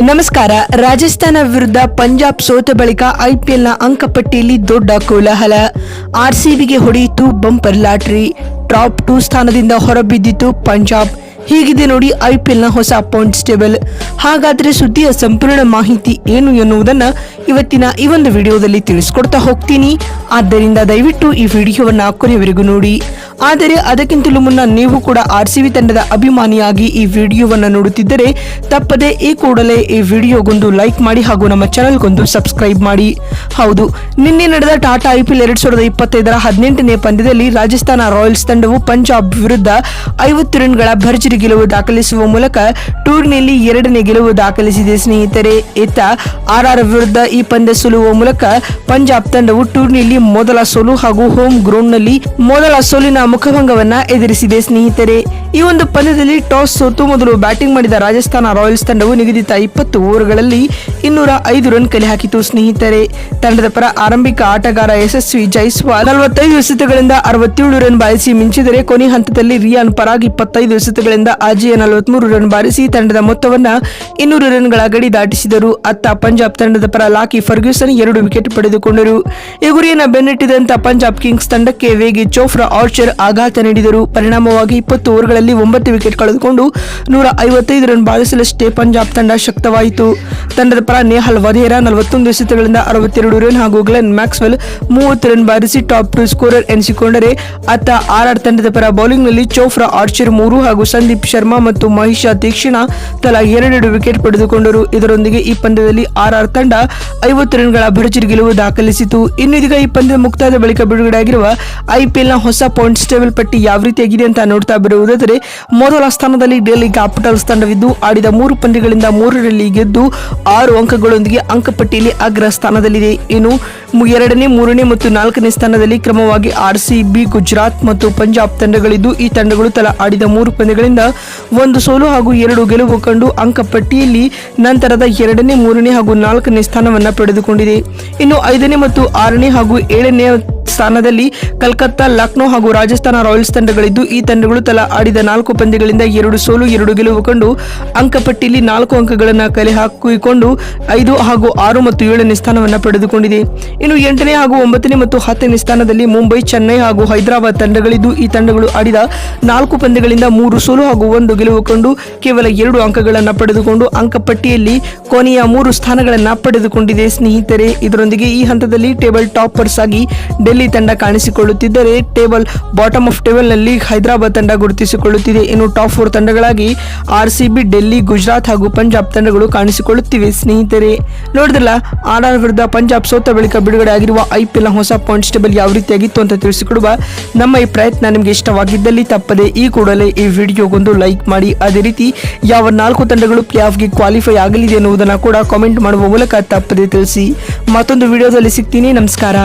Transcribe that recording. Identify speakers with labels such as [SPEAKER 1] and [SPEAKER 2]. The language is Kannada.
[SPEAKER 1] ನಮಸ್ಕಾರ. ರಾಜಸ್ಥಾನ ವಿರುದ್ಧ ಪಂಜಾಬ್ ಸೋತ ಬಳಿಕ ಐಪಿಎಲ್ನ ಅಂಕಪಟ್ಟಿಯಲ್ಲಿ ದೊಡ್ಡ ಕೋಲಾಹಲ. ಆರ್ಸಿಬಿಗೆ ಹೊಡೆಯಿತು ಬಂಪರ್ ಲಾಟ್ರಿ. ಟಾಪ್ ಟೂ ಸ್ಥಾನದಿಂದ ಹೊರಬಿದ್ದಿತು ಪಂಜಾಬ್. ಹೀಗಿದೆ ನೋಡಿ ಐಪಿಎಲ್ನ ಹೊಸ ಪಾಯಿಂಟ್ಸ್ ಟೇಬಲ್ ಹಾಗಾದ್ರೆ ಸುದ್ದಿಯ ಸಂಪೂರ್ಣ ಮಾಹಿತಿ ಏನು ಎನ್ನುವುದನ್ನ ಇವತ್ತಿನ ಈ ಒಂದು ವಿಡಿಯೋದಲ್ಲಿ ತಿಳಿಸ್ಕೊಡ್ತಾ ಹೋಗ್ತೀನಿ. ಆದ್ದರಿಂದ ದಯವಿಟ್ಟು ಈ ವಿಡಿಯೋವನ್ನ ಕೊನೆಯವರೆಗೂ ನೋಡಿ. ಆದರೆ ಅದಕ್ಕಿಂತಲೂ ಮುನ್ನ ನೀವು ಕೂಡ ಆರ್ ಸಿ ಬಿ ತಂಡದ ಅಭಿಮಾನಿಯಾಗಿ ಈ ವಿಡಿಯೋವನ್ನು ನೋಡುತ್ತಿದ್ದರೆ ತಪ್ಪದೆ ಈ ಕೂಡಲೇ ಈ ವಿಡಿಯೋಗೊಂದು ಲೈಕ್ ಮಾಡಿ ಹಾಗೂ ನಮ್ಮ ಚಾನಲ್ಗೊಂದು ಸಬ್ಸ್ಕ್ರೈಬ್ ಮಾಡಿ. ಹೌದು, ನಿನ್ನೆ ನಡೆದ ಟಾಟಾ ಐ ಪಿ ಎಲ್ ಎರಡ್ ಸಾವಿರದ ಇಪ್ಪತ್ತೈದರ ಹದಿನೆಂಟನೇ ಪಂದ್ಯದಲ್ಲಿ ರಾಜಸ್ಥಾನ ರಾಯಲ್ಸ್ ತಂಡವು ಪಂಜಾಬ್ ವಿರುದ್ಧ ಐವತ್ತು ರನ್ಗಳ ಭರ್ಜರಿ ಗೆಲುವು ದಾಖಲಿಸುವ ಮೂಲಕ ಟೂರ್ನಿಯಲ್ಲಿ ಎರಡನೇ ಗೆಲುವು ದಾಖಲಿಸಿದೆ ಸ್ನೇಹಿತರೆ. ಇತ್ತ ಆರ್ಆರ್ ವಿರುದ್ಧ ಈ ಪಂದ್ಯ ಸೋಲುವ ಮೂಲಕ ಪಂಜಾಬ್ ತಂಡವು ಟೂರ್ನಿಯಲ್ಲಿ ಮೊದಲ ಸೋಲು ಹಾಗೂ ಹೋಮ್ ಗ್ರೌಂಡ್ನಲ್ಲಿ ಮೊದಲ ಸೋಲಿನ ಮುಖಭಂಗವನ್ನ ಎದುರಿಸಿದೆ ಸ್ನೇಹಿತರೆ. ಈ ಒಂದು ಪಂದ್ಯದಲ್ಲಿ ಟಾಸ್ ಸೋತು ಮೊದಲು ಬ್ಯಾಟಿಂಗ್ ಮಾಡಿದ ರಾಜಸ್ಥಾನ ರಾಯಲ್ಸ್ ತಂಡವು ನಿಗದಿತ ಇಪ್ಪತ್ತು ಓವರ್ಗಳಲ್ಲಿ ಇನ್ನೂರ ಐದು ರನ್ ಕಲೆ ಹಾಕಿತು ಸ್ನೇಹಿತರೆ. ತಂಡದ ಪರ ಆರಂಭಿಕ ಆಟಗಾರ ಯಶಸ್ವಿ ಜೈಸ್ವಾಲ್ ನಲವತ್ತೈದು ಎಸೆತಗಳಿಂದ ಅರವತ್ತೇಳು ರನ್ ಬಾರಿಸಿ ಮಿಂಚಿದರೆ ಕೊನೆ ಹಂತದಲ್ಲಿ ರಿಯಾನ್ ಪರಾಗ್ ಇಪ್ಪತ್ತೈದು ಎಸೆತಗಳಿಂದ ಅಜಯ ನಲವತ್ಮೂರು ರನ್ ಬಾರಿಸಿ ತಂಡದ ಮೊತ್ತವನ್ನ ಇನ್ನೂರು ರನ್ಗಳ ಗಡಿ ದಾಟಿಸಿದರು. ಅತ್ತ ಪಂಜಾಬ್ ತಂಡದ ಪರ ಲಾಕಿ ಫರ್ಗ್ಯೂಸನ್ ಎರಡು ವಿಕೆಟ್ ಪಡೆದುಕೊಂಡರು. ಈ ಗುರಿಯನ್ನು ಬೆನ್ನಟ್ಟಿದಂತ ಪಂಜಾಬ್ ಕಿಂಗ್ಸ್ ತಂಡಕ್ಕೆ ವೇಗಿ ಚೋಫ್ರಾ ಆರ್ಚರ್ ಆಘಾತ ನೀಡಿದರು. ಪರಿಣಾಮವಾಗಿ ಇಪ್ಪತ್ತು ಓವರ್ಗಳಲ್ಲಿ ಒಂಬತ್ತು ವಿಕೆಟ್ ಕಳೆದುಕೊಂಡು ನೂರ ಐವತ್ತೈದು ರನ್ ಬಾರಿಸಲಷ್ಟೇ ಪಂಜಾಬ್ ತಂಡ ಶಕ್ತವಾಯಿತು. ತಂಡದ ಪರ ನೇಹಲ್ ವಧೇರಾ ನಲವತ್ತೊಂದು ಎಸೆತಗಳಿಂದ ಅರವತ್ತೆರಡು ರನ್ ಹಾಗೂ ಗ್ಲೆನ್ ಮ್ಯಾಕ್ಸ್ವೆಲ್ ಮೂವತ್ತು ರನ್ ಬಾರಿಸಿ ಟಾಪ್ ಟು ಸ್ಕೋರರ್ ಎನಿಸಿಕೊಂಡರೆ ಅತ್ತ ಆರ್ಆರ್ ತಂಡದ ಪರ ಬೌಲಿಂಗ್ನಲ್ಲಿ ಚೋಫ್ರಾ ಆರ್ಚರ್ ಮೂರು ಹಾಗೂ ಸಂದೀಪ್ ಶರ್ಮಾ ಮತ್ತು ಮಹಿಷಾ ತೀಕ್ಷಣ ತಲಾ ಎರಡೆರಡು ವಿಕೆಟ್ ಪಡೆದುಕೊಂಡರು. ಇದರೊಂದಿಗೆ ಈ ಪಂದ್ಯದಲ್ಲಿ ಆರ್ಆರ್ ತಂಡ ಐವತ್ತು ರನ್ಗಳ ಭರ್ಜರಿ ಗೆಲುವು ದಾಖಲಿಸಿತು. ಇನ್ನು ಇದೀಗ ಈ ಪಂದ್ಯ ಮುಕ್ತಾಯದ ಬಳಿಕ ಬಿಡುಗಡೆಯಾಗಿರುವ ಐಪಿಎಲ್ನ ಹೊಸ ಪಾಯಿಂಟ್ಸ್ ಟೇಬಲ್ ಪಟ್ಟಿ ಯಾವ ರೀತಿಯಾಗಿದೆ ಅಂತ ನೋಡ್ತಾ ಬರುವುದಾದರೆ, ಮೊದಲ ಸ್ಥಾನದಲ್ಲಿ ಡೆಲ್ಲಿ ಕ್ಯಾಪಿಟಲ್ಸ್ ತಂಡವಿದ್ದು, ಆಡಿದ ಮೂರು ಪಂದ್ಯಗಳಿಂದ ಮೂರರಲ್ಲಿ ಗೆದ್ದು ಆರು ಅಂಕಗಳೊಂದಿಗೆ ಅಂಕಪಟ್ಟಿಯಲ್ಲಿ ಅಗ್ರ ಸ್ಥಾನದಲ್ಲಿದೆ. ಇನ್ನು ಎರಡನೇ, ಮೂರನೇ ಮತ್ತು ನಾಲ್ಕನೇ ಸ್ಥಾನದಲ್ಲಿ ಕ್ರಮವಾಗಿ ಆರ್ ಸಿ ಬಿ, ಗುಜರಾತ್ ಮತ್ತು ಪಂಜಾಬ್ ತಂಡಗಳಿದ್ದು, ಈ ತಂಡಗಳು ತಲಾ ಆಡಿದ ಮೂರು ಪಂದ್ಯಗಳಿಂದ ಒಂದು ಸೋಲು ಹಾಗೂ ಎರಡು ಗೆಲುವು ಕಂಡು ಅಂಕಪಟ್ಟಿಯಲ್ಲಿ ನಂತರದ ಎರಡನೇ, ಮೂರನೇ ಹಾಗೂ ನಾಲ್ಕನೇ ಸ್ಥಾನವನ್ನು ಪಡೆದುಕೊಂಡಿದೆ. ಇನ್ನು ಐದನೇ ಮತ್ತು ಆರನೇ ಹಾಗೂ ಏಳನೇ ಸ್ಥಾನದಲ್ಲಿ ಕಲ್ಕತ್ತಾ, ಲಕ್ನೋ ಹಾಗೂ ರಾಜಸ್ಥಾನ ರಾಯಲ್ಸ್ ತಂಡಗಳಿದ್ದು, ಈ ತಂಡಗಳು ತಲಾ ಆಡಿದ ನಾಲ್ಕು ಪಂದ್ಯಗಳಿಂದ ಎರಡು ಸೋಲು, ಎರಡು ಗೆಲುವು ಕಂಡು ಅಂಕಪಟ್ಟಿಯಲ್ಲಿ ನಾಲ್ಕು ಅಂಕಗಳನ್ನು ಕಲೆ ಹಾಕಿಕೊಂಡು ಐದು ಹಾಗೂ ಆರು ಮತ್ತು ಏಳನೇ ಸ್ಥಾನವನ್ನು ಪಡೆದುಕೊಂಡಿದೆ. ಇನ್ನು ಎಂಟನೇ ಹಾಗೂ ಒಂಬತ್ತನೇ ಮತ್ತು ಹತ್ತನೇ ಸ್ಥಾನದಲ್ಲಿ ಮುಂಬೈ, ಚೆನ್ನೈ ಹಾಗೂ ಹೈದರಾಬಾದ್ ತಂಡಗಳಿದ್ದು, ಈ ತಂಡಗಳು ಆಡಿದ ನಾಲ್ಕು ಪಂದ್ಯಗಳಿಂದ ಮೂರು ಸೋಲು ಹಾಗೂ ಒಂದು ಗೆಲುವು ಕಂಡು ಕೇವಲ ಎರಡು ಅಂಕಗಳನ್ನು ಪಡೆದುಕೊಂಡು ಅಂಕಪಟ್ಟಿಯಲ್ಲಿ ಕೊನೆಯ ಮೂರು ಸ್ಥಾನಗಳನ್ನು ಪಡೆದುಕೊಂಡಿದೆ. ಸ್ನೇಹಿತರೆ, ಇದರೊಂದಿಗೆ ಈ ಹಂತದಲ್ಲಿ ಟೇಬಲ್ ಟಾಪರ್ಸ್ ಆಗಿ ಡೆಲ್ಲಿ ತಂಡ ಕಾಣಿಸಿಕೊಳ್ಳುತ್ತಿದ್ದರೆ ಟೇಬಲ್ ಬಾಟಮ್ ಆಫ್ ಟೇಬಲ್ನಲ್ಲಿ ಹೈದರಾಬಾದ್ ತಂಡ ಗುರುತಿಸಿಕೊಳ್ಳುತ್ತಿದೆ. ಇನ್ನು ಟಾಪ್ ಫೋರ್ ತಂಡಗಳಾಗಿ ಆರ್ ಸಿ ಡೆಲ್ಲಿ, ಗುಜರಾತ್ ಹಾಗೂ ಪಂಜಾಬ್ ತಂಡಗಳು ಕಾಣಿಸಿಕೊಳ್ಳುತ್ತಿವೆ. ಸ್ನೇಹಿತರೆ, ನೋಡಿದ್ರಲ್ಲ ಆರ್ ಆರ್ ವಿರುದ್ಧ ಪಂಜಾಬ್ ಸೋತ ಬಳಿಕ ಬಿಡುಗಡೆ ಆಗಿರುವ ಐಪಿಎಲ್ ಹೊಸ ಪಾಯಿಂಟ್ಸ್ ಟೇಬಲ್ ಯಾವ ರೀತಿಯಾಗಿತ್ತು ಅಂತ ತಿಳಿಸಿಕೊಡುವ ನಮ್ಮ ಈ ಪ್ರಯತ್ನ ನಿಮಗೆ ಇಷ್ಟವಾಗಿದ್ದಲ್ಲಿ ತಪ್ಪದೆ ಈ ಕೂಡಲೇ ಈ ವಿಡಿಯೋಗೊಂದು ಲೈಕ್ ಮಾಡಿ. ಅದೇ ರೀತಿ, ಯಾವ ನಾಲ್ಕು ತಂಡಗಳು ಪ್ಲೇ ಆಫ್ಗೆ ಕ್ವಾಲಿಫೈ ಆಗಲಿದೆ ಎನ್ನುವುದನ್ನು ಕೂಡ ಕಾಮೆಂಟ್ ಮಾಡುವ ಮೂಲಕ ತಪ್ಪದೆ ತಿಳಿಸಿ. ಮತ್ತೊಂದು ವಿಡಿಯೋದಲ್ಲಿ ಸಿಗ್ತೀನಿ. ನಮಸ್ಕಾರ.